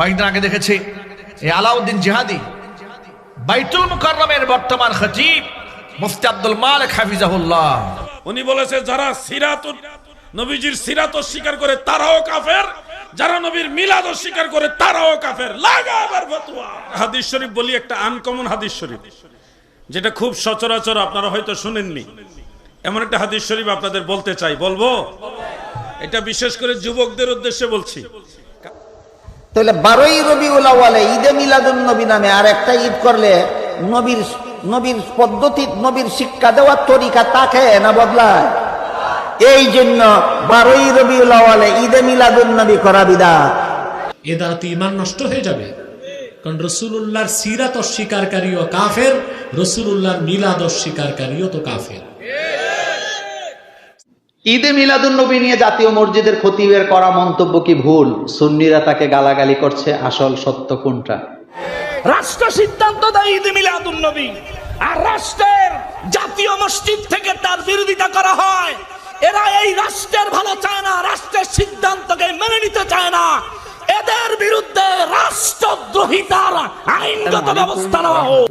কয়েকদিন আগে দেখেছি এই আলাউদ্দিন জিহাদি, বাইতুল মুকাররমের বর্তমান খতিব মুফতি আব্দুল মালিক হাফিজাহুল্লাহ। উনি বলেছে, যারা সিরাত নবীজির সিরাত স্বীকার করে তারাও কাফের, যারা নবীর মিলাদ স্বীকার করে তারাও কাফের। লাগা ফতোয়া। হাদিস শরীফ বলি একটা আনকমন হাদিস শরীফ, যেটা খুব সচরাচর আপনারা হয়তো শুনেননি। এমন একটা হাদিস শরীফ আপনাদের বলতে চাই, বলব? এটা বিশেষ করে যুবকদের উদ্দেশ্যে বলছি। তাহলে বারোই রবিউল আওয়ালে ঈদে মিলাদুন নবী নামে আর একটা ঈদ করলে নবীর নবীর পদ্ধতি, নবীর শিক্ষা দেওয়ার তরিকা তাকে না বদলায়? এই জন্য বারোই রবি আওয়ালে ঈদে মিলাদুন নবী করা বিদাত। এ দ্বারা তো ইমান নষ্ট হয়ে যাবে। কারণ রসুল্লাহর সিরাত অস্বীকারীও কাফের রসুল্লাহর মিলাদ অস্বীকারীও তো কাফের। ঈদে মিলাদুন নবী নিয়ে জাতীয় মসজিদের খতিবের করা মন্তব্য কি ভুল? সুন্নিরা তাকে গালাগালি করছে আসল সত্য কোনটা? রাষ্ট্র সিদ্ধান্ত দেয় ঈদ মিলাদুন নবী আর রাষ্ট্রের জাতীয় মসজিদ থেকে তার বিরোধিতা করা হয়। এরা এই রাষ্ট্রের ভালো চায় না রাষ্ট্রের সিদ্ধান্তকে মেনে নিতে চায় না। এদের বিরুদ্ধে রাষ্ট্রদ্রোহিতার আইনগত ব্যবস্থা নেওয়া হোক।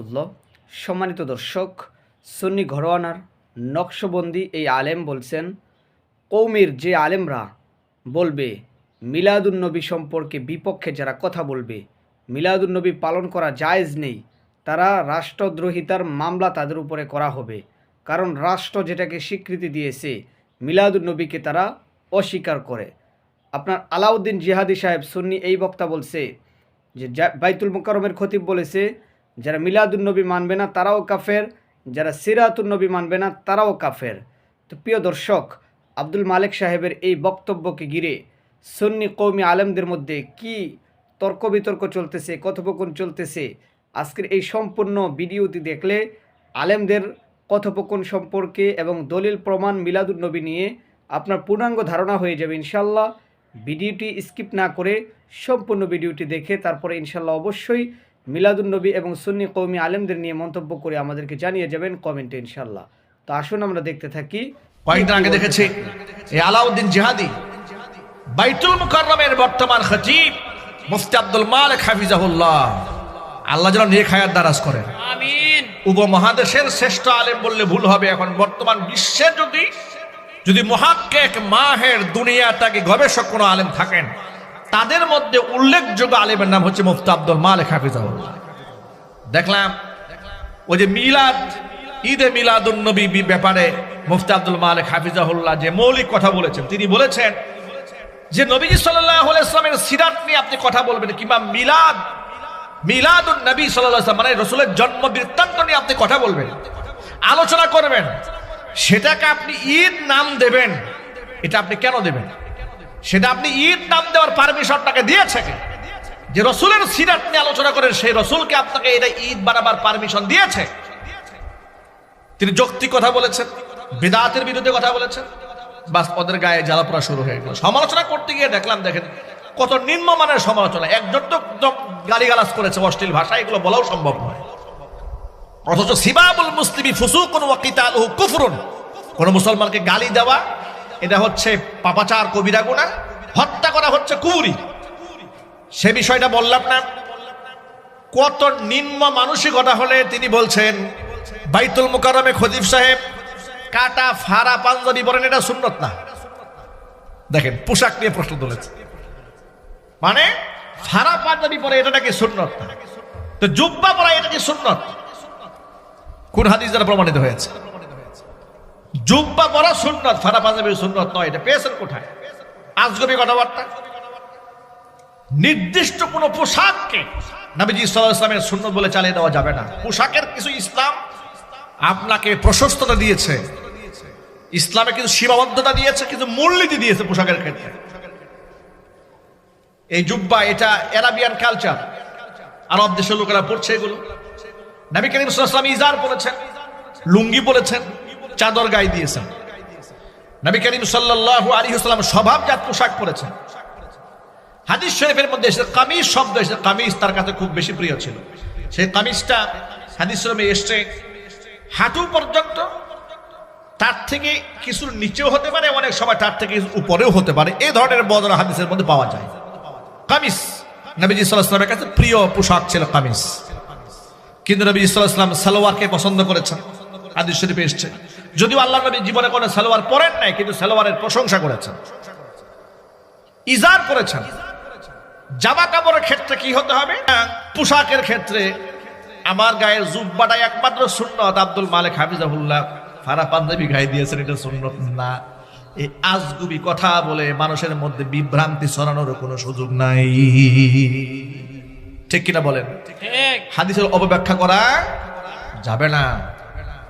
সম্মানিত দর্শক সুন্নি ঘরোয়ানার নকশবন্দি এই আলেম বলছেন কৌমের যে আলেমরা বলবে, মিলাদুন্নবী সম্পর্কে বিপক্ষে যারা কথা বলবে, মিলাদুন্নবী পালন করা জায়েজ নেই, তারা রাষ্ট্রদ্রোহিতার মামলা তাদের উপরে করা হবে। কারণ রাষ্ট্র যেটাকে স্বীকৃতি দিয়েছে, মিলাদুন্নবীকে তারা অস্বীকার করে। আপনার আলাউদ্দিন জিহাদি সাহেব সুন্নি এই বক্তা বলছে যে বাইতুল মুকাররমের খতিব বলেছে, যারা মিলাদুন্নবী মানবে না তারাও কাফের, যারা সিরাতুন্নবী মানবে না তারাও কাফের। তো প্রিয় দর্শক আব্দুল মালিক সাহেবের এই বক্তব্যকে ঘিরে সুন্নি কৌমি আলেমদের মধ্যে কি তর্ক বিতর্ক চলতেছে, কথোপকথন চলতেছে? আজকের এই সম্পূর্ণ ভিডিওটি দেখলে আলেমদের কথোপকথন সম্পর্কে এবং দলিল প্রমাণ মিলাদুন্নবী নিয়ে আপনার পূর্ণাঙ্গ ধারণা হয়ে যাবে ইনশাল্লাহ ভিডিওটি স্কিপ না করে সম্পূর্ণ ভিডিওটি দেখে তারপরে ইনশাল্লাহ অবশ্যই মিলাদুন্নবী এবং সুন্নি কৌমি আলেমদের নিয়ে মন্তব্য করে আমাদেরকে জানিয়ে যাবেন কমেন্টে ইনশাল্লাহ তো আসুন আমরা দেখতে থাকি কয়েকদিন আগে দেখেছি এই আলাউদ্দিন জিহাদি বাইতুল মুকাররমের বর্তমান খতিব মুফতি আব্দুল মালিক হাফিজাহুল্লাহ। আল্লাহ যেন নেক হায়াত দারাজ করেন। উপমহাদেশের শ্রেষ্ঠ আলেম বললে ভুল হবে এখন বর্তমান বিশ্বে যদি যদি মহাক্কেক মাহের দুনিয়াটাকে গবেষক কোনো আলেম থাকেন তাদের মধ্যে উল্লেখযোগ্য আলেমের নাম হচ্ছে মুফতি আব্দুল মালিক হাফিজাহুল্লাহ। দেখলাম ওই যে মিলাদ ঈদে মিলাদুন নবী ব্যাপারে মুফতি আব্দুল মালিক হাফিজাহুল্লাহ যে মৌলিক কথা বলেছেন, তিনি বলেছেন যে নবীজি সাল্লাহ ইসলামের সিরাত নিয়ে আপনি কথা বলবেন কিংবা মিলাদ মিলাদুন নবী সাল্লাহ ইসলাম মানে রসুলের জন্ম বৃত্তান্ত নিয়ে আপনি কথা বলবেন, আলোচনা করবেন, সেটাকে আপনি ঈদ নাম দেবেন, এটা আপনি কেন দেবেন সেটা আপনি ঈদ নাম দেওয়ার পারমিশনটাকে দিয়েছে? যে রসুলের সিরাত নিয়ে আলোচনা করেন, সেই রসুলকে আপনাকে এটা ঈদ বানাবার পারমিশন দিয়েছে তিনি যৌক্তিক কথা বলেছেন, বেদাতের বিরুদ্ধে কথা বলেছেন। বাস ওদের গায়ে জ্বালাপোড়া শুরু হয়ে গেল। সমালোচনা করতে গিয়ে দেখলাম, দেখেন, কত নিম্নমানের সমালোচনা। একজন তো একদম গালিগালাজ করেছে অশ্লীল ভাষা এগুলো বলাও সম্ভব নয়। অথচ সিবাবুল মুসলিমি ফুসুকুন ওয়া কিতালুহু কুফরুন। কোন মুসলমানকে গালি দেওয়া, এটা হচ্ছে পাপাচার কবিরা গুনাহ হত্যা করা হচ্ছে কুফরি সে বিষয়টা বললাম না। কত নিম্ন মানসিকতা হলে তিনি বলছেন বাইতুল মুকাররমে খদিফ সাহেব কাটা, ফাড়া, পাঞ্জাবি পরেন এটা সুন্নত না। দেখেন, পোশাক নিয়ে প্রশ্ন তুলেছে। মানে ফাড়া, পাঞ্জাবি পরে এটা নাকি সুন্নত না? তো জুব্বা পরা এটা কি সুন্নত? কোন হাদিস দ্বারা প্রমাণিত হয়েছে? জুব্বা পরা সুন্নত, ফাড়া, পাঞ্জাবি সুন্নত নয়, এটা পেয়েছেন কোথায়? আজগবি কথাবার্তা। নির্দিষ্ট কোন পোশাককে নবীজি আলাইহি ইসলামের সুন্নত বলে চালিয়ে দেওয়া যাবে না। পোশাকের কিছু ইসলাম আপনাকে প্রশস্ততা দিয়েছে। ইসলামে কিছু সীমাবদ্ধতা দিয়েছে, কিছু মূলনীতি দিয়েছে পোশাকের ক্ষেত্রে। এই জুব্বা, এটা অ্যারাবিয়ান কালচার। আরব দেশের লোকেরা পড়ছে এগুলো। নবী করিম ওয়াসাল্লাম ইজার বলেছেন, লুঙ্গি বলেছেন, চাদর গায়ে দিয়েছেন। নবী করিম সাল্লাল্লাহু আলাইহি ওয়াসাল্লাম স্বভাবজাত পোশাক পরেছেন। হাদিস শরীফের মধ্যে এসে কামিজ শব্দ এসে কামিজ তার কাছে খুব বেশি প্রিয় ছিল। সেই কামিজটা হাদিস শরীফে এসছে, হাঁটু পর্যন্ত, তার থেকে কিছু নিচেও হতে পারে, অনেক সময় তার থেকে উপরেও হতে পারে। এই ধরনের বদল হাদিসের মধ্যে পাওয়া যায়। কামিজ, নবীজি সাল্লাহামের কাছে প্রিয় পোশাক ছিল কামিজ। কিন্তু নবী ইসলাম সালোয়ারকে পছন্দ করেছেন। হাদিস শরীফে এসছে। যদিও আল্লাহ নবী জীবনে কোনো সালোয়ার পরেন নাই, কিন্তু সালোয়ারের প্রশংসা করেছেন। ইজার করেছেন। জামা কাপড়ের ক্ষেত্রে কি হতে হবে? পোশাকের ক্ষেত্রে। আমার গায়ের জুব্বাটাই একমাত্র সুন্নত আব্দুল মালিক হাফিজাহুল্লাহ। ফারা পাঞ্জাবি গায়ে দিয়েছেন এটা সুন্নত না। এই আজগুবি কথা বলে মানুষের মধ্যে বিভ্রান্তি ছড়ানোর কোনো সুযোগ নাই। ঠিক কিনা বলেন? হাদিসের অপব্যাখ্যা করা যাবে না।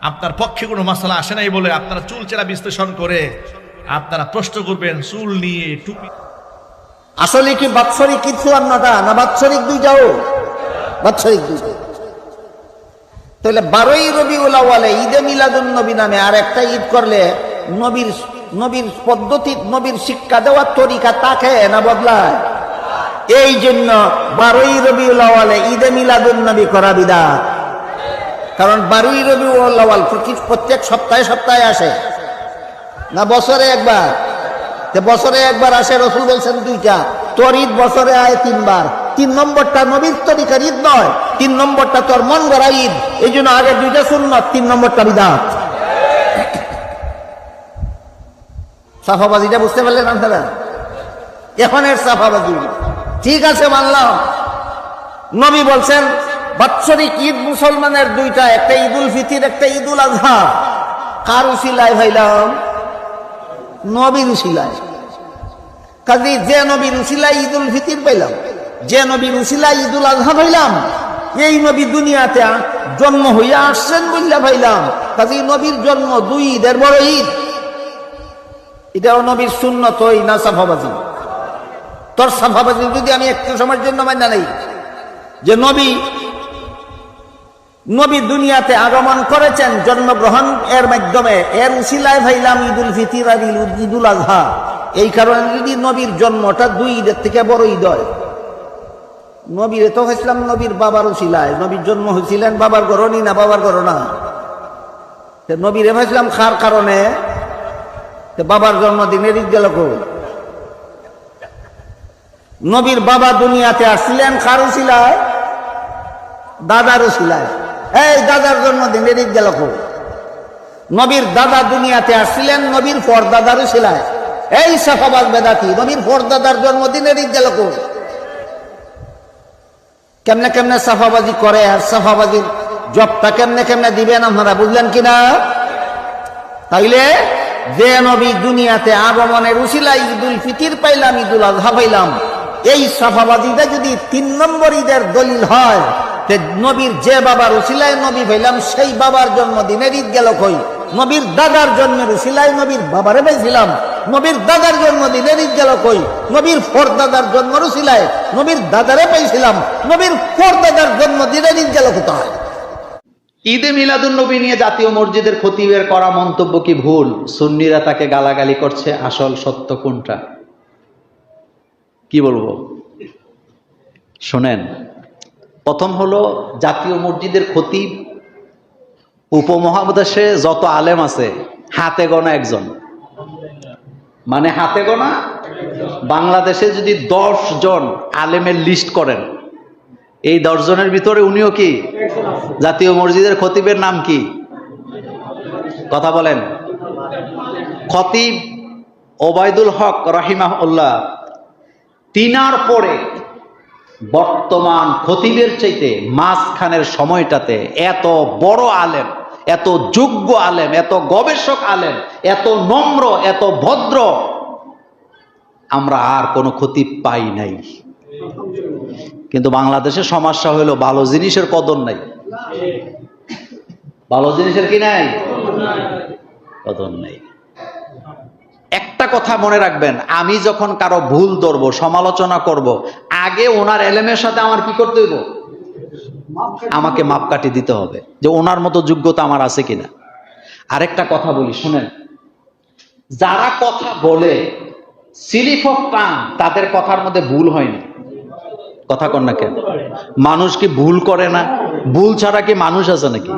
আপনার পক্ষে কোনো মশলা আসে নাই বলে আপনারা চুল চেরা বিশ্লেষণ করে আপনারা প্রশ্ন করবেন চুল নিয়ে টুপি আসলে কি বাৎসরিক কিছু আন্নাটা না বাৎসরিক দুই যাও? বাৎসরিক দুইটা তাহলে বারোই রবি উলাওয়ালে ঈদে মিলাদুন নবী নামে আর একটা ঈদ করলে নবীর নবীর পদ্ধতি, নবীর শিক্ষা দেওয়ার তরিকা তাকে না বদলায়? এই জন্য বারোই রবি উলাওয়ালে ঈদে মিলাদুন নবী করা বিদাত। কারণ বারোই রবি উলাওয়াল প্রতি- প্রত্যেক সপ্তাহে সপ্তাহে আসে। না বছরে একবার? বছরে একবার আসে রসুল বলছেন দুইটা, তোর ঈদ বছরে আয় তিনবার। তিন নম্বরটা নবীর তরিকার ঈদ নয়, তিন নম্বরটা তোর মন গড়া ঈদ। এই জন্য আগে দুইটা সুন্নত, তিন নম্বরটা বিদাত। সাফাবাজিটা বুঝতে পারলেন আপনারা? এখন এর সাফাবাজি। ঠিক আছে, মানলাম। নবী বলছেন, বাৎসরিক ঈদ মুসলমানের দুইটা, একটা ঈদুল ফিতির, একটা ঈদুল আজহা কার ভাইলাম নবীর উসিলায়। কাজে যে নবীর উসিলায় ঈদুল ফিতির পাইলাম, যে নবীর উসিলায় ঈদুল আজহা পাইলাম, এই নবী দুনিয়াতে জন্ম হইয়া আসছেন বললা পাইলাম। কাজে নবীর জন্ম দুই ঈদের বড় ঈদ। এটাও নবীর সুন্নত ওই না সাফাবাজি। তোর সাফাবাজি যদি আমি একটু সময়ের জন্য মান্য নেই, যে নবী নবী দুনিয়াতে আগমন করেছেন, জন্মগ্রহণ এর মাধ্যমে। এর উসিলায় ভাইলাম ঈদুল ফিতির, আর ঈদ- ঈদুল আজহা। এই কারণে যদি নবীর জন্মটা দুই ঈদের থেকে বড় ঈদ হয়। নবীর তো হয়েছিলাম নবীর বাবার উসিলায় নবীর জন্ম হয়েছিলেন বাবার গরণই না বাবার গরণা? নবীর হয়েছিলাম খার কারণে। বাবার জন্মদিনের ঈদ গেল? নবীর বাবা দুনিয়াতে আসছিলেন কার উসিলায় দাদার উসিলায় এই দাদার জন্মদিন এদিক গেল কই? নবীর দাদা দুনিয়াতে আসছিলেন নবীর পরদাদার উসিলায় এই সাফাবাদ বেদাতি নবীর পরদাদার জন্মদিন এদিক গেল কই? কেমনে কেমনে সাফাবাজি করে আর সাফাবাজির জবটা কেমনে কেমনে দিবেন আপনারা, বুঝলেন কিনা তাইলে যে নবী দুনিয়াতে আগমনের উসিলা ঈদুল ফিতির পাইলাম, ঈদুল আজহা পাইলাম, এই সাফাবাজিটা যদি তিন নম্বর ঈদের দলিল হয় নবীর যে বাবার উসিলায় নবী পাইলাম সেই বাবার জন্মদিনের ঈদ গেল কই? নবীর দাদার জন্মের উসিলায় নবীর বাবারে পাইছিলাম। নবীর দাদার জন্মদিনের ঈদ গেল কই? নবীর ফর দাদার জন্মের উসিলায় নবীর দাদারে পাইছিলাম। নবীর ফর দাদার জন্মদিনের ঈদ গেল কোথায়? ঈদে মিলাদুন নবী নিয়ে জাতীয় মসজিদের খতিবের করা মন্তব্য কি ভুল? সুন্নিরা তাকে গালাগালি করছে, আসল সত্য কোনটা? কি বলব? শোনেন প্রথম হলো জাতীয় মসজিদের খতিব উপমহাদেশে যত আলেম আছে, হাতে গোনা একজন। মানে হাতে গোনা? বাংলাদেশে যদি দশ জন আলেমের লিস্ট করেন, এই দশজনের ভিতরে উনিও কি? জাতীয় মসজিদের খতিবের নাম কি? কথা বলেন। খতিব ওবায়দুল হক রহিমাহুল্লাহ, তিনার পরে বর্তমান খতিবের চাইতে মাঝখানের সময়টাতে এত বড় আলেম, এত যোগ্য আলেম, এত গবেষক আলেম, এত নম্র, এত ভদ্র, আমরা আর কোনো ক্ষতি পাই নাই। কিন্তু বাংলাদেশে সমস্যা হলো ভালো জিনিসের কদর নাই। ভালো জিনিসের কি নাই? কদর নেই। একটা কথা মনে রাখবেন, আমি যখন কারও ভুল ধরবো, সমালোচনা করব, আগে ওনার এলেমের সাথে আমার কি করতে হইব? আমাকে মাপকাঠি দিতে হবে, যে ওনার মতো যোগ্যতা আমার আছে কিনা। আরেকটা কথা বলি, শুনেন। যারা কথা বলে, সিলিফ অফ টান, তাদের কথার মধ্যে ভুল হয়নি কথা কন না কেন? মানুষ কি ভুল করে না? ভুল ছাড়া কি মানুষ আছে নাকি?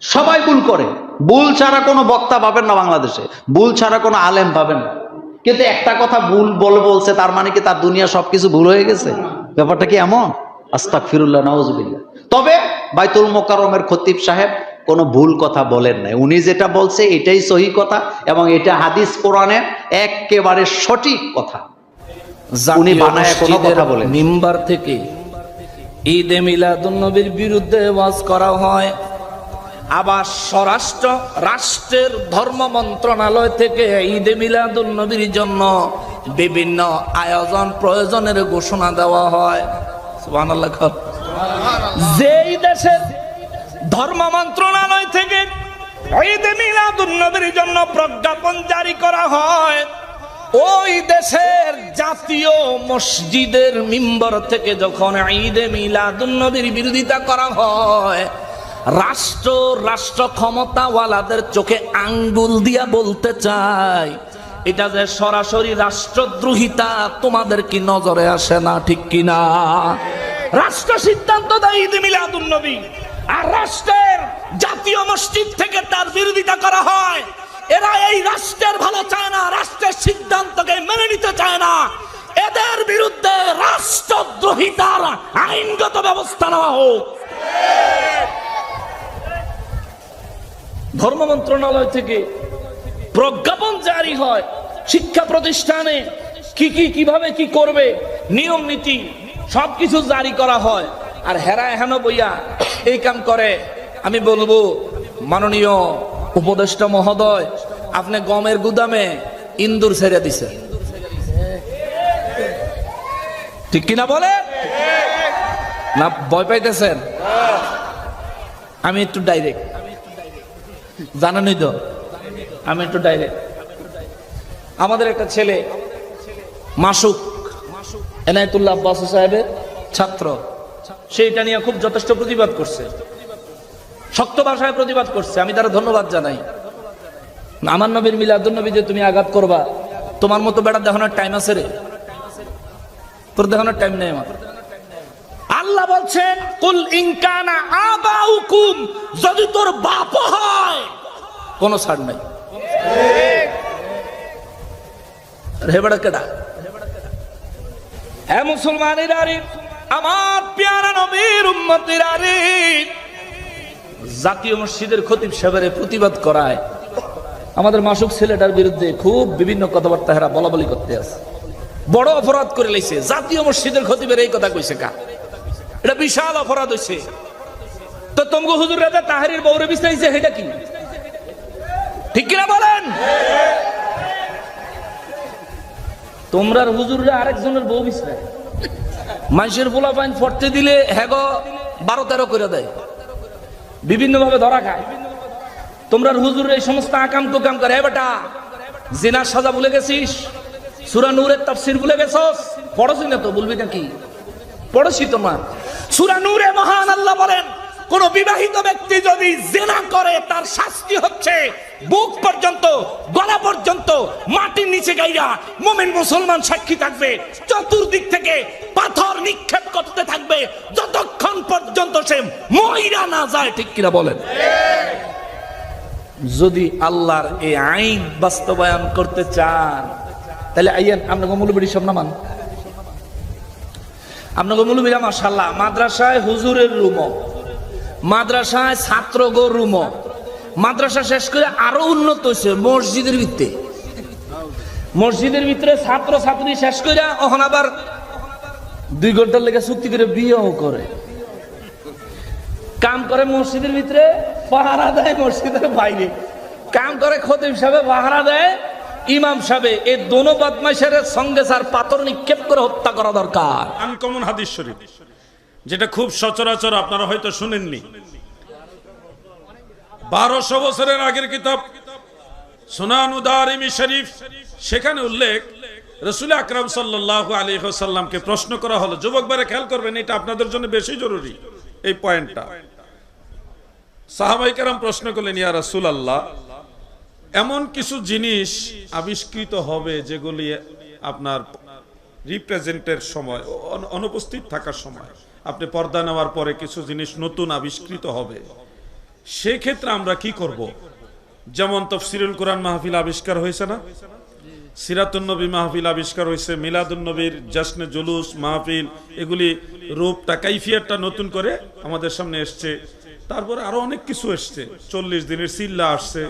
সবাই ভুল করে। ভুল ছাড়া কোনো বক্তা পাবেন না বাংলাদেশে। ভুল ছাড়া কোনো আলেম পাবেন না। কিন্তু একটা কথা ভুল বলে বলছে তার মানে কি তার দুনিয়া সবকিছু ভুল হয়ে গেছে? ব্যাপারটা কি এমন? আস্তাক ফিরুল্লাহ নওয়াজবিল্লাহ তবে বাইতুল মোকারমের খতিব সাহেব কোনো ভুল কথা বলেন নাই। উনি যেটা বলছে এটাই সহি কথা এবং এটা হাদিস কোরআনের একেবারে সঠিক কথা। উনি বানায় কোনো কথা বলেন মিম্বার থেকে ঈদে মিলাদুন্নবীর বিরুদ্ধে ওয়াজ করা হয়। আবার স্বরাষ্ট্র, রাষ্ট্রের ধর্ম মন্ত্রণালয় থেকে ঈদে মিলাদুন্নবীর জন্য বিভিন্ন আয়োজন, প্রয়োজনের ঘোষণা দেওয়া হয়। যেই দেশের ধর্ম মন্ত্রণালয় থেকে ঈদে মিলাদুন্নবীর জন্য প্রজ্ঞাপন জারি করা হয়, ওই দেশের জাতীয় মসজিদের মিম্বর থেকে যখন ঈদে মিলাদুন্নবীর বিরোধিতা করা হয় রাষ্ট্র রাষ্ট্র ক্ষমতাওয়ালাদের চোখে আঙ্গুল দিয়া বলতে চাই। এটা যে সরাসরি রাষ্ট্রদ্রোহিতা, তোমাদের কি নজরে আসে না ঠিক কিনা? রাষ্ট্র সিদ্ধান্ত দেয় ঈদ মিলাদুন্নবী আর রাষ্ট্রের জাতীয় মসজিদ থেকে তার বিরোধিতা করা হয়। এরা এই রাষ্ট্রের ভালো চায় না, রাষ্ট্রের সিদ্ধান্তকে মেনে নিতে চায় না। এদের বিরুদ্ধে রাষ্ট্রদ্রোহিতার আইনগত ব্যবস্থা নেওয়া হোক। ধর্ম মন্ত্রণালয় থেকে প্রজ্ঞাপন জারি হয় শিক্ষা প্রতিষ্ঠানে। কি কি, কীভাবে কি করবে? নিয়ম, নীতি সবকিছু জারি করা হয়। আর হেরা এহেন বইয়া এই কাম করে। আমি বলব, মাননীয় উপদেষ্টা মহোদয়, আপনি গমের গুদামে ইন্দুর ছেড়ে দিছে। ঠিক কিনা বলে? না, ভয় পাইতেছেন? আমি একটু ডাইরেক্ট জানানই তো? আমি একটু ডাইরেক্ট আমাদের একটা ছেলে মাসুক এনায়তুল্লাহ আব্বাস সাহেবের ছাত্র। সেইটা নিয়ে খুব যথেষ্ট প্রতিবাদ করছে। শক্ত ভাষায় প্রতিবাদ করছে। আমি তারা ধন্যবাদ জানাই। আমার নবীর মিলাদুল নবী যে তুমি আঘাত করবা তোমার মতো বেড়া দেখানোর টাইম আছে রে। তোর দেখানোর টাইম নেই আমার। আল্লাহ বলছেন কুল ইনকানা আবাউকুম যদি তোর বাপ কোন ছাড় নাই। হে মুসলমানের আরে, আমার পেয়ারা নবীর উম্মতের আরে, জাতীয় মসজিদের খতিব সাহেবের প্রতিবাদ করায় আমাদের মাসুক ছেলেটার বিরুদ্ধে খুব বিভিন্ন কথাবার্তা হেরা বলা বলি করতে আছে। বড় অপরাধ করে লাইছে। জাতীয় মসজিদের খতিবের এই কথা কইছে কা? এটা বিশাল অপরাধ হইছে। তো তমগো হুজুর রাজা তাহারির বউরে বিস্তারিছে সেটা কি? ঠিক কিনা বলেন? তোমরার হুজুররা আরেকজনের বউ বিস্তায় মানুষের বোলা পাইন ফটতে দিলে হ্যাগ বারো তেরো করে দেয়। বিভিন্ন ভাবে ধরা খায়। তোমরা হুজুর এই সমস্ত আকাম কুকাম করে, "এ বেটা, জেনার সাজা ভুলে গেছিস? সুরা নূরের তাফসির ভুলে গেছস? পড়ছি না তো বলবি নাকি? পড়ছি তোমার। সুরা নূরে মহান আল্লাহ বলেন কোন বিবাহিত ব্যক্তি যদি জেনা করে, তার শাস্তি হচ্ছে বুক পর্যন্ত, গলা পর্যন্ত, মাটির নিচে গাইরা মোমেন মুসলমান সাক্ষী থাকবে, চতুর্দিক থেকে পাথর নিক্ষেপ করতে থাকবে, যতক্ষণ পর্যন্ত সে মহিলা না যায়, ঠিক কিনা বলেন? যদি আল্লাহর এই আইন বাস্তবায়ন করতে চান, তাহলে আইয়েন, আপনাকে মূলবিড়ি সব নামান। আপনাকে মূলবিরা মাসাল্লাহ মাদ্রাসায় হুজুরের রুম মাদ্রাসায় ছাত্র গো রুম মাদ্রাসা শেষ করে আরও উন্নত হয়েছে মসজিদের ভিত্তে। মসজিদের ভিতরে ছাত্র ছাত্রী শেষ করে অহন আবার দুই ঘণ্টার লেগে চুক্তি করে বিয়েও করে। কাম করে মসজিদের ভিতরে, পাহারা দেয় মসজিদের বাইরে। কাম করে খতিব সাহেব, পাহারা দেয় ইমাম সাহেব। এই দোনো বদমাইশের সঙ্গে স্যার পাথর নিক্ষেপ করে হত্যা করা দরকার। আনকমন হাদিস শরীফ। যেটা খুব সচরাচর আপনারা হয়তো শুনেননি। বারোশো বছরের আগের কিতাব, সুনান উদারিমি শরীফ, সেখানে উল্লেখ, রসুল আকরাম সাল্লাহ আলী সাল্লামকে প্রশ্ন করা হলো, যুবক বারে খেয়াল করবেন, এটা আপনাদের জন্য বেশি জরুরি, এই পয়েন্টটা। সাহাবাই কারাম প্রশ্ন করলেন, ইয়া রসুল আল্লাহ এমন কিছু জিনিস আবিষ্কৃত হবে যেগুলি আপনার রিপ্রেজেন্টের সময় অনুপস্থিত থাকার সময়। আপনি পর্দা নেওয়ার পরে কিছু জিনিস নতুন আবিষ্কৃত হবে। সেক্ষেত্রে আমরা কি করব? যেমন তফসিরুল কোরআন মাহফিল আবিষ্কার হয়েছে না? সিরাতুন্নবী মাহফিল আবিষ্কার হয়েছে মিলাদুন্নবীর জাসনে জুলুস, মাহফিল, এগুলি রূপটা, কাইফিয়াতটা নতুন করে আমাদের সামনে এসছে। তারপরে আরও অনেক কিছু এসছে। চল্লিশ দিনের সিল্লা আসছে,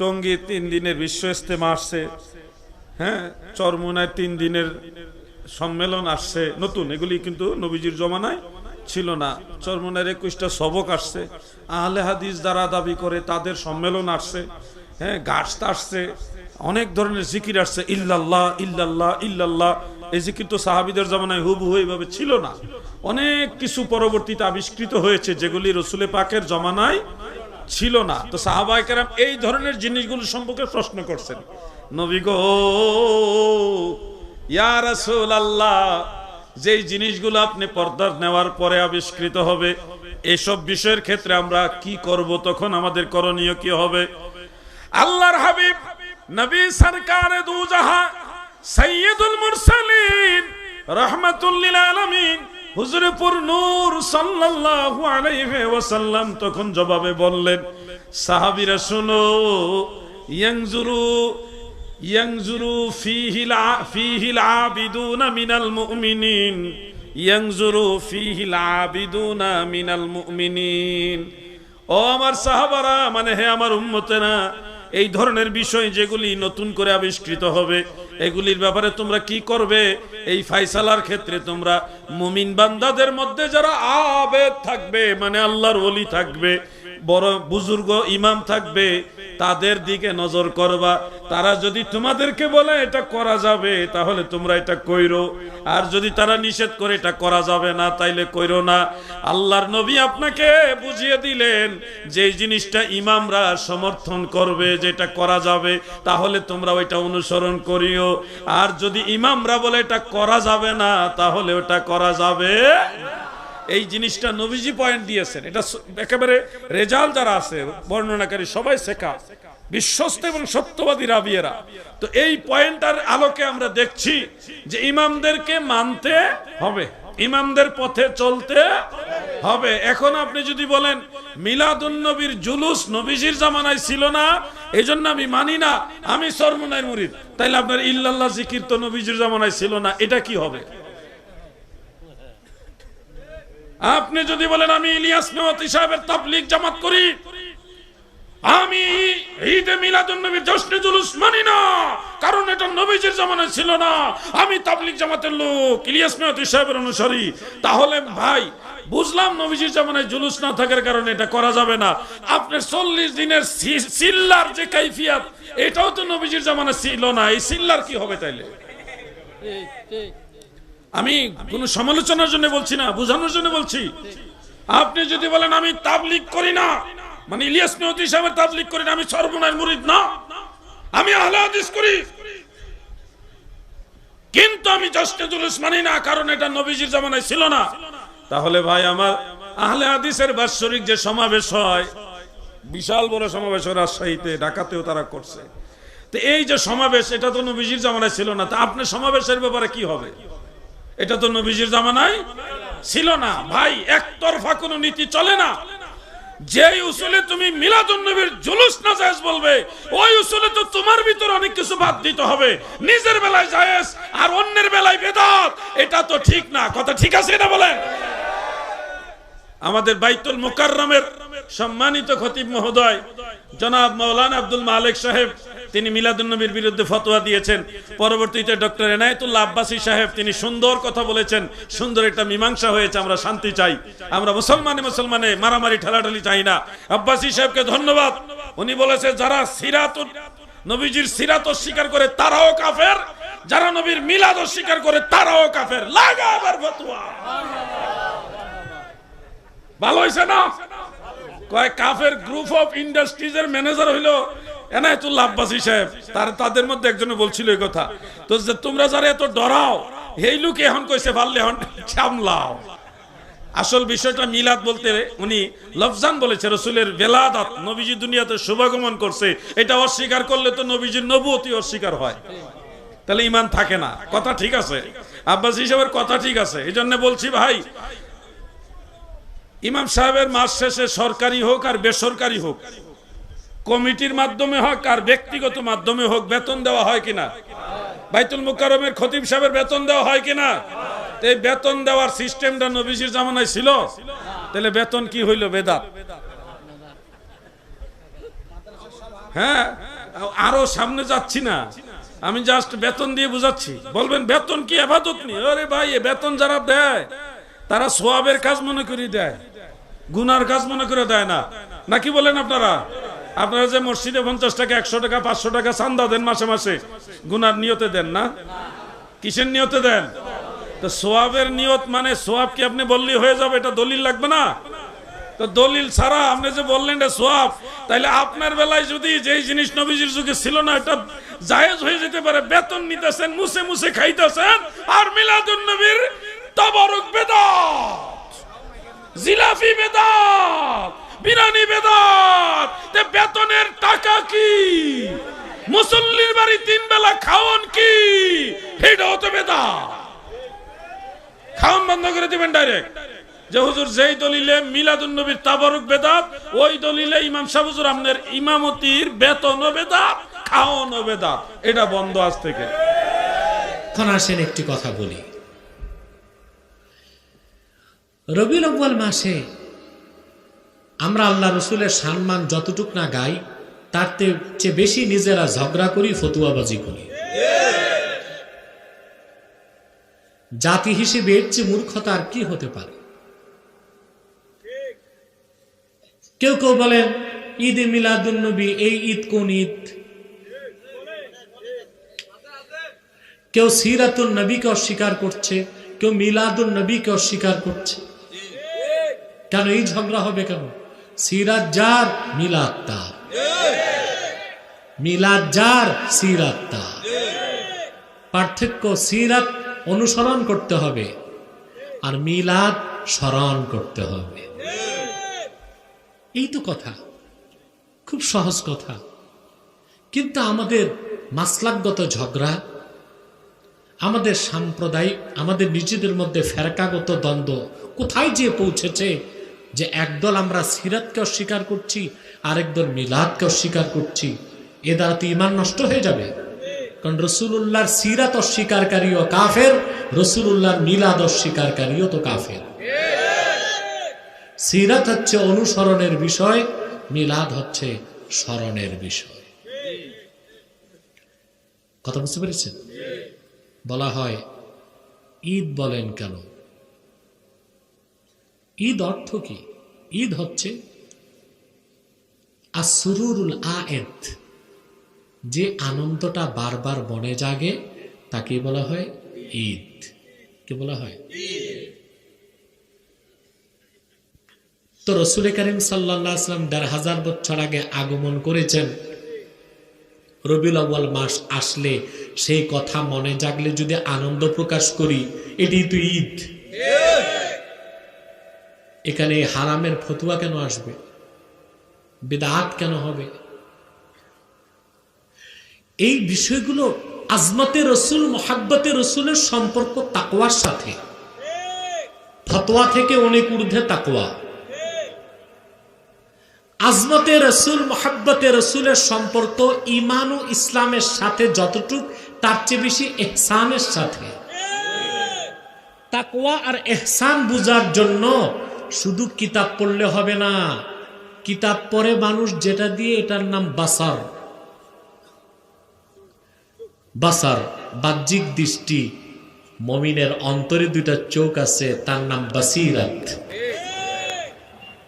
টঙ্গী তিন দিনের বিশ্ব ইস্তেমা আসছে হ্যাঁ? চরমুনায় তিন দিনের সম্মেলন আসছে, নতুন, এগুলি কিন্তু নবীজির জমানায় ছিল না। চরমুনার একুশটা সবক আসছে। আহলে হাদিস দ্বারা দাবি করে, তাদের সম্মেলন আসছে। হ্যাঁ গাছ আসছে। অনেক ধরনের জিকির আসছে, ইল্লাল্লাহ ইল্লাল্লাহ ইল্লাল্লাহ। এই জিকির তো সাহাবিদের জমানায় হুবহু এইভাবে ছিল না। অনেক কিছু পরবর্তীতে আবিষ্কৃত হয়েছে, যেগুলি রসুলে পাকের জমানায় ছিল না। তো সাহাবাই কেরাম এই ধরনের জিনিসগুলো সম্পর্কে প্রশ্ন করছেন। নবী গো ইয়া যেই জিনিসগুলো আপনি পর্দার নেওয়ার পরে আবিষ্কৃত হবে, এসব বিষয়ের ক্ষেত্রে আমরা কি করব তখন আমাদের করণীয় কি হবে? আল্লাহর হাবিব, নবী সরকারে দু জাহান সৈয়দুল মুরসালিন, রহমাতুল লিল আলামিন, হুজুরপুর নূর সাল্লাল্লাহু আলাইহি ওয়াসাল্লাম তখন জবাবে বললেন, সাহাবীরা শুনো ইয়ানজুরু ইয়ানজুরু ফিহিল ফিহিল আবিদুনা মিনাল মুমিনিন ইয়ানজুরু ফিহিল আবিদুনা মিনাল ও আমার সাহাবারা মানে হে আমার উম্মতেরা, এই ধরনের বিষয় যেগুলি নতুন করে আবিষ্কৃত হবে, এগুলির ব্যাপারে তোমরা কি করবে? এই ফাইসালার ক্ষেত্রে তোমরা মুমিন বান্দাদের মধ্যে যারা আবেদ থাকবে মানে আল্লাহর ওলি থাকবে, বড় বুজুর্গ ইমাম থাকবে তাদের দিকে নজর করবা। তারা যদি তোমাদেরকে বলে এটা করা যাবে, তাহলে তোমরা এটা কইরো। আর যদি তারা নিষেধ করে এটা করা যাবে না, তাইলে কইরো না। আল্লাহর নবী আপনাকে বুঝিয়ে দিলেন যে জিনিসটা ইমামরা সমর্থন করবে, যেটা করা যাবে, তাহলে তোমরা ওইটা অনুসরণ করিও। আর যদি ইমামরা বলে এটা করা যাবে না, তাহলে ওটা করা যাবে এই জিনিসটা নবীজি পয়েন্ট দিয়েছেন। এটা একেবারে রেজাল যারা আছে, বর্ণনাকারী সবাই শেখা। বিশ্বস্ত এবং সত্যবাদী রাবিয়েরা। তো এই পয়েন্টার আলোকে আমরা দেখছি যে ইমামদেরকে মানতে হবে। ইমামদের পথে চলতে হবে। এখন আপনি যদি বলেন, মিলাদুন নবীর জুলুস নবীজির জামানায় ছিল না এই জন্য আমি মানি না, আমি সরমনায় মুরিদ। তাইলে আপনার ইল্লাল্লাহ জিকির তো নবীজির জামানায় ছিল না, এটা কি হবে? আপনি যদি বলেন, আমি ইলিয়াস মেহতি সাহেবের তাবলিগ জামাত করি, আমি ঈদে মিলাদুন নবীর জশ্নে জুলুস মানি না, কারণ এটা নবীজির জামানায় ছিল না। আমি তাবলিগ জামাতের লোক, ইলিয়াস মেহতি সাহেবের অনুসারী। তাহলে ভাই, বুঝলাম নবীজির জামানায় জুলুস না থাকার কারণে এটা করা যাবে না। আপনার চল্লিশ দিনের সিল্লার যে কাইফিয়াত, এটাও তো নবীজির জামানায় ছিল না। এই সিল্লার কি হবে তাইলে? আমি কোনো সমালোচনার জন্য বলছি না, বোঝানোর জন্য বলছি। আপনি যদি বলেন আমি তাবলিক করি না মানে ইলিয়াস মেহতি সাহেবের তাবলিগ করি না, আমি সর্বনায় মুরিদ না। আমি আহলে হাদিস করি। কিন্তু আমি জশ্নে জুলুস মানি না, কারণ এটা নবীজির জামানায় ছিল না। তাহলে ভাই, আমার আহলে হাদিসের বাৎসরিক যে সমাবেশ হয়, বিশাল বড় সমাবেশ রাজশাহীতে, ঢাকাতেও তারা করছে। তো এই যে সমাবেশ, এটা তো নবীজির জামানায় ছিল না। তা আপনার সমাবেশের ব্যাপারে কি হবে? এটা তো নবীজির জামানায় ছিল না। ভাই, একতরফা কোনো নীতি চলে না। যেই উসুলে তুমি মিলাদুন নবীর জুলুস না জায়েজ বলবে, ওই উসুলে তো তোমার ভিতর অনেক কিছু বাদ দিতে হবে। নিজের বেলায় জায়েজ আর অন্যের বেলায় বেদাত, এটা তো ঠিক না। কথা ঠিক আছে না বলেন? আমাদের বাইতুল মুকাররমের সম্মানিত খতিব মহোদয়, জনাব মৌলানা আব্দুল মালিক সাহেব তিনি মিলাদুন্নবীর বিরুদ্ধে ফতোয়া দিয়েছেন। পরবর্তীতে ডক্টর এনায়েতুল্লাহ আব্বাসী সাহেব তিনি সুন্দর কথা বলেছেন। সুন্দর একটা মীমাংসা হয়েছে, আমরা শান্তি চাই। আমরা মুসলমানে মুসলমানে মারামারি, ঠেলাঠেলি চাই না। আব্বাসী সাহেবকে ধন্যবাদ। উনি বলেছে, যারা সিরাত নবীজির সিরাত অস্বীকার করে, তারাও কাফের। যারা নবীর মিলাদ অস্বীকার করে, তারাও কাফের। লাগা আবার ফতোয়া। ভালো হয়েছে না? কয় কাফের গ্রুপ অফ ইন্ডাস্ট্রিজ এর ম্যানেজার হইল। এনায়েতুল্লাহ আব্বাসী সাহেব, তার তাদের মধ্যে একজনে বলছিল এই কথা, তো যে তোমরা যারা এত ডরাও এখন কইছে পারলে এখন সামলাও। আসল বিষয়টা মিলাদ বলতে উনি লফজান বলেছে, রসুলের বেলাদাত নবীজি দুনিয়াতে শুভাগমন করছে, এটা অস্বীকার করলে তো নবীজির নবুয়তি অস্বীকার হয়। তাহলে ইমান থাকে না, কথা ঠিক আছে? আব্বাস হিসাবের কথা ঠিক আছে এই জন্য বলছি ভাই, ইমাম সাহেবের মাস শেষে সরকারি হোক আর বেসরকারি হোক কমিটির মাধ্যমে হোক আর ব্যক্তিগত মাধ্যমে হোক বেতন দেওয়া হয় কিনা? বাইতুল মুকাররমের খতিব সাহেবের বেতন দেওয়া হয় কিনা? এই বেতন দেওয়ার সিস্টেমটা নবীজির জামানায় ছিল? তাহলে বেতন কি হইল বেদাত? হ্যাঁ? আরও সামনে যাচ্ছি না। আমি জাস্ট বেতন দিয়ে বুঝাচ্ছি। বলবেন, বেতন কি আবাদত নি আরে ভাই বেতন যারা দেয়, তারা সোয়াবের কাজ মনে করে দেয়। গুনার কাজ মনে করে দেয় না। নাকি বলেন আপনারা? আপনারা যে মসজিদে পঞ্চাশ টাকা, একশো টাকা, পাঁচশো টাকা চান্দা দেন মাসে মাসে, গুনার নিয়তে দেন না? কিসের নিয়তে দেন? তো সোয়াবের নিয়ত মানে সোয়াব কি আপনি বললেই হয়ে যাবে, এটা দলিল লাগবে না? তো দলিল ছাড়া আপনি যে বললেন এটা সোয়াব, তাইলে আপনার বেলায় যদি যেই জিনিস নবীজির যুগে ছিল না, এটা জায়েজ হয়ে যেতে পারে। বেতন নিতেছেন, মুছে মুছে খাইতেছেন, আর মিলাদুন নবীর তবরক বেদাত, জিলাফি বেদাত। বিরানি বেদাত বেতনের টাকা কি? মুসল্লির বাড়ি তিন বেলা খাওন কি? এটাও তো বেদাত। খাওন বন্ধ করে দিবেন ডাইরেক্ট যে হুজুর যেই দলিলে মিলাদুন নবীর তাবারুক বেদাত, ওই দলিলে ইমাম সাহেব হুজুর আপনার ইমামতির বেতন ও বেদাত ও বেদাত। এটা বন্ধ আজ থেকে। এখন আসেন একটি কথা বলি। রবিউল মাসে আমরা আল্লাহ রসুলের সম্মান যতটুক না গাই, তার চেয়ে বেশি নিজেরা ঝগড়া করি, ফতুয়াবাজি করি। জাতি হিসেবে এর চেয়ে মূর্খতা আর কি হতে পারে? কেউ কেউ বলেন, ঈদ এ মিলাদুন নবী, এই ঈদ কোন ঈদ? কেউ সিরাতুল নবীকে অস্বীকার করছে, কেউ মিলাদুল নবীকে অস্বীকার করছে। কেন এই ঝগড়া হবে কেন? সিরাত যার মিলাদ তার পার্থক্য সিরাত অনুসরণ করতে হবে আর মিলাদ স্মরণ করতে হবে। এই তো কথা। খুব সহজ কথা। কিন্তু আমাদের মাসলাকগত ঝগড়া, আমাদের সাম্প্রদায়িক, আমাদের নিজেদের মধ্যে ফেরকাগত দ্বন্দ্ব কোথায় যে পৌঁছেছে যে একদল আমরা সিরাতকে অস্বীকার করছি আরেকদল মিলাদকে অস্বীকার করছি। এ দ্বারা তো ইমান নষ্ট হয়ে যাবে। কারণ রসুল্লাহর সিরাত অস্বীকারীও কাফের রসুল্লাহর মিলাদ অস্বীকারীও তো কাফের। সিরাত হচ্ছে অনুসরণের বিষয়, মিলাদ হচ্ছে স্মরণের বিষয়। কথা বুঝতে পেরেছেন? বলা হয়, ঈদ বলেন কেন? ঈদ অর্থ কি? ঈদ হচ্ছে আসরুরুল আয়েদ যে আনন্দটা বারবার বনে জাগে তাকে বলা হয় ঈদ। কি বলা হয়? তো রসুল করিম সাল্লাহ আসলাম দেড় হাজার বছর আগে আগমন করেছেন। রবিউল আউ্য়াল মাস আসলে সেই কথা মনে জাগলে যদি আনন্দ প্রকাশ করি, এটি তো ঈদ। এখানে হারামের ফতুয়া কেন আসবে? বেদাত কেন হবে? এই বিষয়গুলো আজমতে রসুল, মোহাব্বতে রসুলের সম্পর্ক তাকওয়ার সাথে। ফতোয়া থেকে অনেক ঊর্ধ্বে তাকওয়া। আজমতে রসুল, মোহাব্বতে রসুলের সম্পর্ক ইমান ও ইসলামের সাথে যতটুক, তার চেয়ে বেশি এহসানের সাথে। তাকওয়া আর এহসান বুঝার জন্য শুধু কিতাব পড়লে হবে না। কিতাব পড়ে মানুষ যেটা দিয়ে এটার নাম বাসার। বাসার, বাহ্যিক দৃষ্টি, মমিনের অন্তরে দুইটা চোখ আছে, তার নাম বাসিরাত।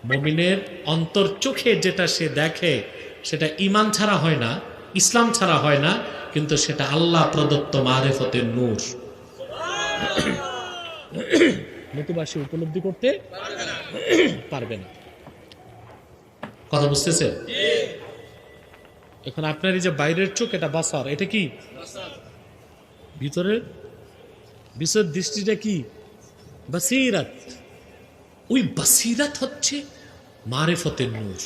মমিনের অন্তর চোখে যেটা সে দেখে, সেটা ইমান ছাড়া হয় না, ইসলাম ছাড়া হয় না, কিন্তু সেটা আল্লাহ প্রদত্ত মারেফতের নূর। নতুবা সে উপলব্ধি করতে পারবে না। কথা বুঝতেছে? এখন আপনার এই যে বাইরের চোখ এটা বাসার এটা কি? ভিতরের? বিশ্বের দৃষ্টিটা কি? বাসিরাত। ওই বাসিরাত হচ্ছে মারেফতের নূর।